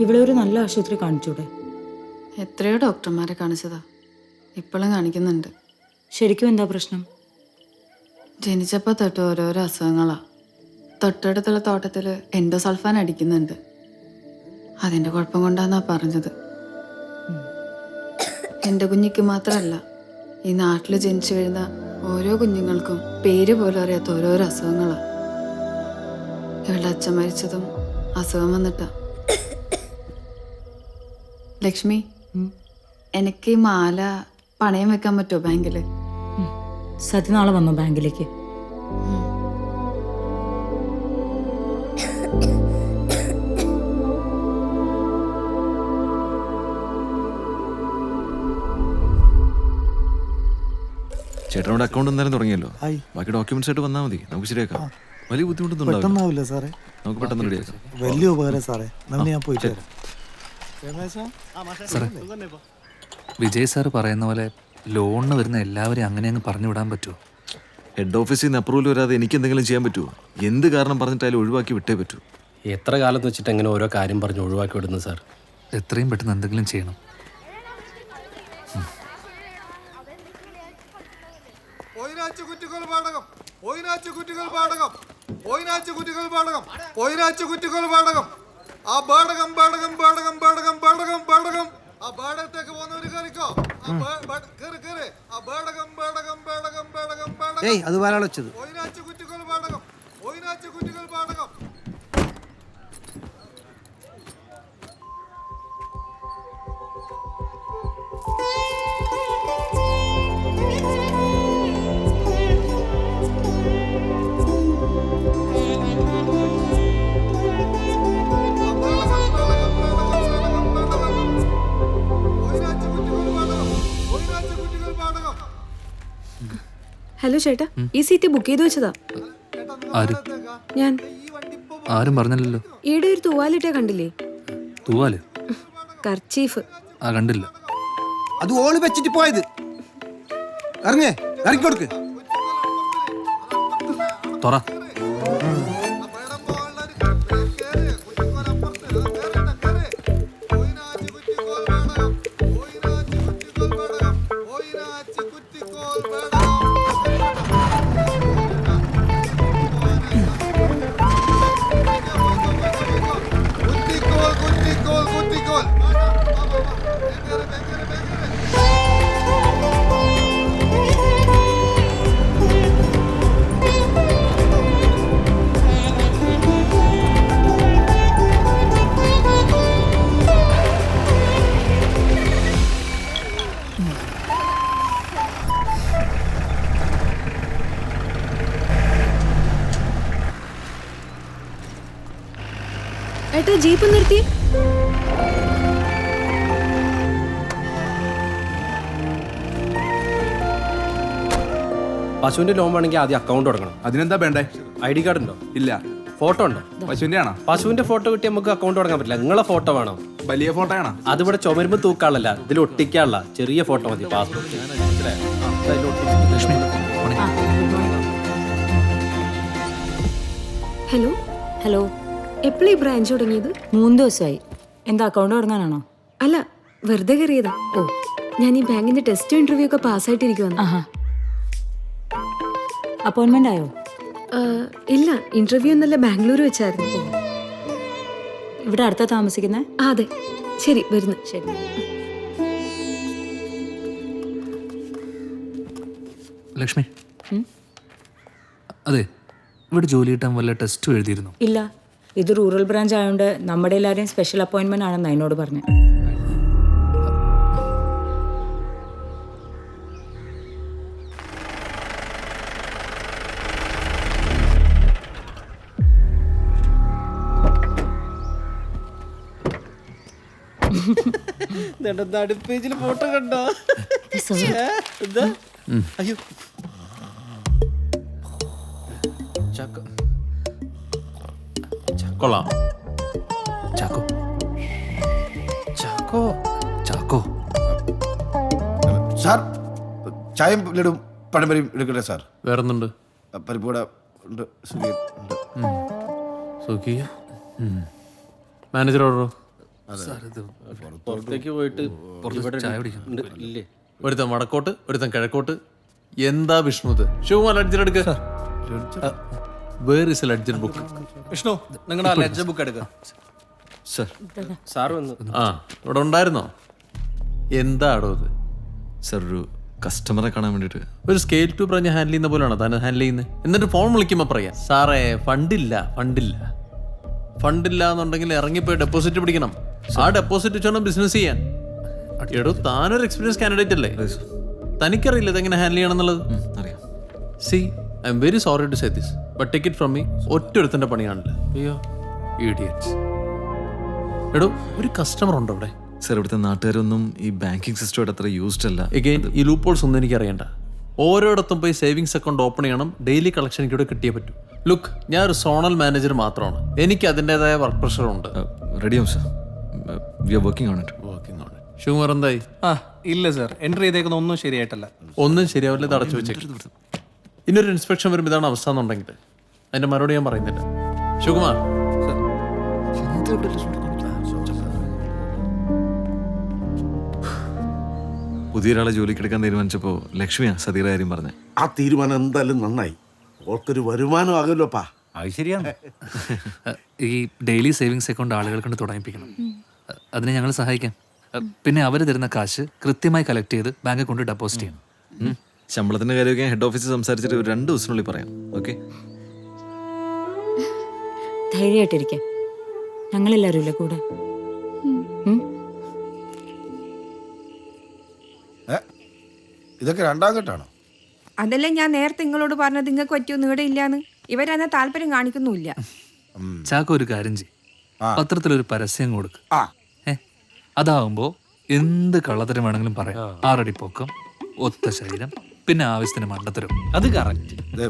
ഇവിടെ ഒരു നല്ല ആശുപത്രി കാണിച്ചൂടെ? എത്രയോ ഡോക്ടർമാരെ കാണിച്ചതാ. ഇപ്പോഴും കാണിക്കുന്നുണ്ട്. ശരിക്കും എന്താ പ്രശ്നം? ജനിച്ചപ്പോൾ തൊട്ട് ഓരോരോ അസുഖങ്ങളാ. തൊട്ടടുത്തുള്ള തോട്ടത്തിൽ എൻഡോസൾഫാൻ അടിക്കുന്നുണ്ട്. അതിന്റെ കുഴപ്പം കൊണ്ടാന്നാ പറഞ്ഞത്. എന്റെ കുഞ്ഞിക്ക് മാത്രമല്ല ഈ നാട്ടിൽ ജനിച്ചു വീഴുന്ന ഓരോ കുഞ്ഞുങ്ങൾക്കും പേര് പോലും അറിയാത്ത ഓരോരോ അസുഖങ്ങളാണ് ഇവളുടെ അച്ഛൻ മരിച്ചതും അസുഖം വന്നിട്ടാ. ലക്ഷ്മി എനിക്ക് ഈ മാല പണയം വെക്കാൻ പറ്റുമോ ബാങ്കിൽ? സത്യ സതി നാളെ വന്നു ബാങ്കിലേക്ക്. ചേട്ടനോട് അക്കൗണ്ട് എന്തായാലും തുടങ്ങിയല്ലോ. ബാക്കി ഡോക്യുമെന്റ്സ് ആയിട്ട് വന്നാൽ മതി. നമുക്ക് ശരിയാക്കാം. വലിയ ബുദ്ധിമുട്ടൊന്നും ഉണ്ടാവില്ല. സാറേ. നമുക്ക് പെട്ടെന്ന് റെഡിയാക്കാം വലിയ ഉപകാരം സാറേ. നമ്മൾ ഞാൻ പോയിട്ട് വിജയ് സാർ പറയുന്ന പോലെ ലോണിന് വരുന്ന എല്ലാവരെയും അങ്ങനെ അങ്ങ് പറഞ്ഞു വിടാൻ പറ്റുമോ ഹെഡ് ഓഫീസിൽ നിന്ന് അപ്രൂവൽ വരാതെ എനിക്ക് എന്തെങ്കിലും ചെയ്യാൻ പറ്റുമോ എന്ത് കാരണം പറഞ്ഞിട്ടായാലും ഒഴിവാക്കി വിട്ടേ പറ്റൂ. എത്ര കാലത്ത് വെച്ചിട്ട് എങ്ങനെ ഓരോ കാര്യം പറഞ്ഞ് ഒഴിവാക്കി വിടുന്നു സാർ? എത്രയും പെട്ടെന്ന് എന്തെങ്കിലും ചെയ്യണം. പാടകം. പാടകം. ഒയിനാച്ചു കുറ്റികൾ പാടകം. ഒയിനാച്ചു കുറ്റികൾ പാടകം. ആ പാടകം പാടകം പാടകം പാടകം പാടകം പാടകം. ആ പാടത്തേക്ക് പോകുന്നവര് കയറിക്കോ. ആ ബേ- ബേ- കേറ് കേറ് ആ പാടകം പാടകം പാടകം പാടകം പാടകം. ഏയ് അത് വരാളച്ചത് വെച്ചത്. ഹലോ ചേട്ടാ. ഈ സീറ്റ് ബുക്ക് ചെയ്ത് വെച്ചതാ. ആര്? ഞാൻ. ആരും പറഞ്ഞില്ലല്ലോ. ഈടെ ഒരു തൂവാലിട്ടേ കണ്ടില്ലേ? തൂവാൽ? കർച്ചീഫ്. ആ കണ്ടില്ല. അത് ഓൾ വെച്ചിട്ട് പോയത്. ഇറങ്ങേ ഇറങ്ങിക്കൊടുക്ക് തുറ. ഏട്ടാ ജീപ്പ് നിർത്തി. പശുവിന്റെ ലോൺ വേണമെങ്കിൽ ആദ്യം അക്കൗണ്ട് തുടങ്ങണം. അതിനെന്താ വേണ്ടേ? ഐ ഡി കാർഡ് ഉണ്ടോ? ഇല്ല. ഫോട്ടോ ഉണ്ടോ? പശുവിന്റെ ആണോ പശുവിന്റെ ഫോട്ടോ കിട്ടി നമുക്ക് അക്കൗണ്ട് തുടങ്ങാൻ പറ്റില്ല. നിങ്ങളെ ഫോട്ടോ വേണം. വലിയ ഫോട്ടോ ആണോ അതിവിടെ ചുമരുമ്പ് തൂക്കാളല്ല ഇതിൽ ഒട്ടിക്കാനുള്ള ചെറിയ ഫോട്ടോ മതി പാസ്പോർട്ട് ലക്ഷ്മി ഹലോ? ഹലോ. എപ്പോഴാ ഈ ബ്രാഞ്ച് തുടങ്ങിയത്? മൂന്ന് ദിവസമായി. എന്താ അക്കൗണ്ട് തുടങ്ങാനാണോ? അല്ല വെറുതെ കയറിയതാ. ഓ. ഞാൻ ഈ ബാങ്കിന്റെ ടെസ്റ്റ് ഇന്റർവ്യൂ ഒക്കെ പാസ്സായിട്ടിരിക്കുവാണ് ആഹാ. അപ്പോയിൻമെന്റ് ആയോ? ഇല്ല ഇന്റർവ്യൂ എന്നല്ല ബാംഗ്ലൂർ വെച്ചായിരുന്നു. ഇവിടെ അടുത്ത താമസിക്കുന്നേ? ആ, അതെ. ശരി വരുന്നു. ശരി. ലക്ഷ്മി. അതെ ഇവിടെ ജോലി കിട്ടാൻ വല്ല ടെസ്റ്റും എഴുതിയിരുന്നു? ഇല്ല. ഇത് റൂറൽ ബ്രാഞ്ച് ആയതുകൊണ്ട് നമ്മുടെ എല്ലാവരെയും സ്പെഷ്യൽ അപ്പോയിൻമെന്റ് ആണെന്ന് അതിനോട് പറഞ്ഞു. പേജിൽ ഫോട്ടോ കണ്ടോ? എന്താ? അയ്യോ. കൊള്ളാം. ചാക്കോ. ചാക്കോ. ചാക്കോ. സാർ ചായയും ലഡും പഴംപരിയും എടുക്കട്ടെ സാർ? വേറൊന്നുണ്ട്. പരിപ്പൂട ഉണ്ട് സുഖിയൻ ഉണ്ട്. സുഖിയ മാനേജർ ഓർഡറോ? പുറത്തേക്ക് പോയിട്ട്. ഇല്ലേ? ഒരുത്തൻ വടക്കോട്ട് ഒരുത്തൻ കിഴക്കോട്ട്. എന്താ വിഷ്ണു ഇത്? ശിവകുമാർ എടുക്ക. Where is a ledger book Vishnu നിങ്ങളുടെ ലെഡ്ജർ ബുക്ക് എടുക്കുക സർ സാർ വന്നു. ആ ഇവിടെ ഉണ്ടായിരുന്നോ? എന്താടോ ഇത്? സർ ഒരു കസ്റ്റമറെ കാണാൻ വേണ്ടിയിട്ട്. ഒരു സ്കെയിൽ ടു പറഞ്ഞ് ഹാൻഡിൽ ചെയ്യുന്ന പോലെയാണോ താൻ ഹാൻഡിൽ ചെയ്യുന്നത് എന്നിട്ട് ഫോൺ വിളിക്കുമ്പോൾ പറയാം. സാറേ ഫണ്ടില്ല ഫണ്ടില്ല ഫണ്ടില്ല എന്നുണ്ടെങ്കിൽ ഇറങ്ങിപ്പോയി ഡെപ്പോസിറ്റ് പിടിക്കണം. ആ ഡെപ്പോസിറ്റ് വെച്ചോണം ബിസിനസ് ചെയ്യാൻ. എടോ താനൊരു എക്സ്പീരിയൻസ് കാൻഡിഡേറ്റ് അല്ലേ? തനിക്കറിയില്ല ഇതെങ്ങനെ ഹാൻഡിൽ ചെയ്യണം എന്നുള്ളത്. അറിയാം. See I'm very sorry to say this but take it from me ഒറ്റ ഒരുത്തന്റെ പണിയാണല്ലോ? അയ്യോ. ഇഡിയറ്റ്സ് എടോ ഒരു കസ്റ്റമർ ഉണ്ടോ അവിടെ? സർ ഇവിടുത്തെ നാട്ടുകാരൊന്നും ഈ ബാങ്കിങ് സിസ്റ്റമായിട്ട് അത്ര യൂസ്ഡ് അല്ല. എഗെയിൻ ഈ ലൂപ്പോൾസ് ഒന്നും എനിക്ക് അറിയണ്ട ഓരോയിടത്തും പോയി സേവിങ്സ് അക്കൗണ്ട് ഓപ്പൺ ചെയ്യണം ഡെയിലി കളക്ഷൻ എനിക്കിവിടെ കിട്ടിയേ പറ്റൂ. ലുക്ക് ഞാൻ ഒരു സോണൽ മാനേജർ മാത്രമാണ്. എനിക്ക് അതിന്റെതായ വർക്ക് പ്രഷർ ഉണ്ട്. റെഡിയാവും sir we are working on it working on sugar എന്തായി? ആ ഇല്ല സർ എൻട്രി ചെയ്തേക്കുന്ന ഒന്നും ശരിയായിട്ടല്ല. ഒന്നും ശരിയാവില്ല ഇത് അടച്ചു വെച്ചേക്കും. ഇനിയൊരു ഇൻസ്പെക്ഷൻ വരുമ്പോൾ ഇതാണ് അവസ്ഥ എന്നുണ്ടെങ്കിൽ. അതിന്റെ മറുപടി ഞാൻ പറയുന്നില്ല. ശിവകുമാർ. പുതിയൊരാളെ ജോലിക്കെടുക്കാൻ തീരുമാനിച്ചപ്പോൾ ലക്ഷ്മിയാ സതീറ കാര്യം പറഞ്ഞേ. ആ തീരുമാനം എന്തായാലും നന്നായി. ഓർക്കൊരു വരുമാനം ആകുമല്ലോപ്പാ അത് ശരിയാണ്. അഹ് ഈ ഡെയിലി സേവിങ്സ് അക്കൗണ്ട് ആളുകൾ കൊണ്ട് തുടങ്ങിപ്പിക്കണം. അതിനെ ഞങ്ങൾ സഹായിക്കാം. പിന്നെ അവർ തരുന്ന കാശ് കൃത്യമായി കളക്ട് ചെയ്ത് ബാങ്കിൽ കൊണ്ട് ഡെപ്പോസിറ്റ് ചെയ്യണം. ശമ്പളത്തിന്റെ കാര്യമൊക്കെ ഹെഡ് ഓഫീസിൽ സംസാരിച്ചിട്ട് ഒരു രണ്ട് ദിവസത്തിനുള്ളിൽ പറയാം. ഓക്കെ ധൈര്യമായിട്ടിരിക്കാം. ഞങ്ങളെല്ലാരും ഇല്ലേ കൂടെ? ഇതൊക്കെ രണ്ടാം ഘട്ടാണോ? അതല്ല ഞാൻ നേരത്തെ നിങ്ങളോട് പറഞ്ഞത് നിങ്ങൾക്ക് പറ്റിയൊന്നും ഇവിടെ ഇല്ലാന്ന്. ഇവരതിനെ താല്പര്യം കാണിക്കുന്നുമില്ല. ചാക്ക ഒരു കാര്യം ചെയ്യും. പത്രത്തിലൊരു പരസ്യം കൊടുക്ക്. അതാവുമ്പോ എന്ത് കള്ളത്തരം വേണമെങ്കിലും പറയാം. ആറടി പൊക്കം ഒത്ത ശരീരം പിന്നെ ആവശ്യത്തിന് മണ്ടത്തരം. അത് കറക്റ്റ് ദേ,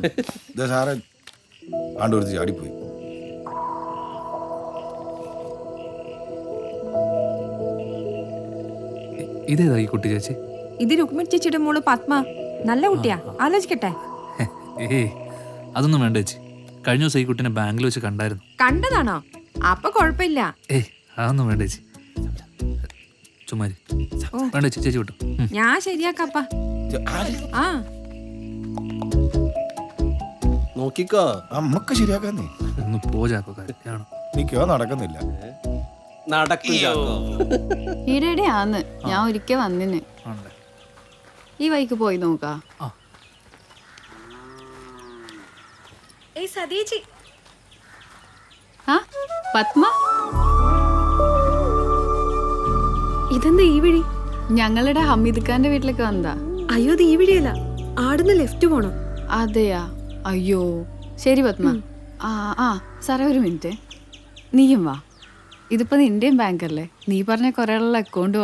ഇതേതാ ഈ കുട്ടി ചേച്ചി? ഇത് രുക്മിണി ചേച്ചിയുടെ മോൾ പത്മ. നല്ല കുട്ടിയാ. ആലോചിക്കട്ടെ. ഏയ് അതൊന്നും വേണ്ട ചേച്ചി. കഴിഞ്ഞ ദിവസം ഈ കുട്ടീനെ ബാങ്കിൽ വെച്ച് കണ്ടായിരുന്നു. കണ്ടതാണോ? അപ്പൊ കുഴപ്പമില്ല. ഏയ് അതൊന്നും വേണ്ട ചേച്ചി. ചുമ്മാരി വേണ്ട ചേച്ചി ചേച്ചി വിട്ടു. ഞാൻ ശരിയാക്കപ്പ. ആ. നോക്കിക്കോ. നമ്മക്ക് ശരിയാക്കാന്നേ. ഒന്ന് പോ ചാക്കോ കാര്യമാണ് നടക്കുന്നില്ല. നടക്കും ചാക്കോ. ഈടെ ആന്ന് ഞാൻ ഒരിക്കൽ വന്നിന്. ഈ വൈക്ക് പോയി നോക്കാ. ഏയ് ആ പത്മ. ഇതെന്താ ഈ വഴി? ഞങ്ങളുടെ ഹമീദ് ഖാന്റെ വീട്ടിലേക്ക് വന്നതാ. അയ്യോ ഇത് ഈ വഴിയല്ല. ആടുന്ന് ലെഫ്റ്റ് പോണം. അതെയാ? അയ്യോ. ശരി പത്മ. ആ ആ സാറേ ഒരു മിനിറ്റ്. നീയും വാ. ഇതിപ്പോ നിന്റെയും ബാങ്ക് അല്ലേ? നീ പറഞ്ഞ കുറെ അക്കൗണ്ട്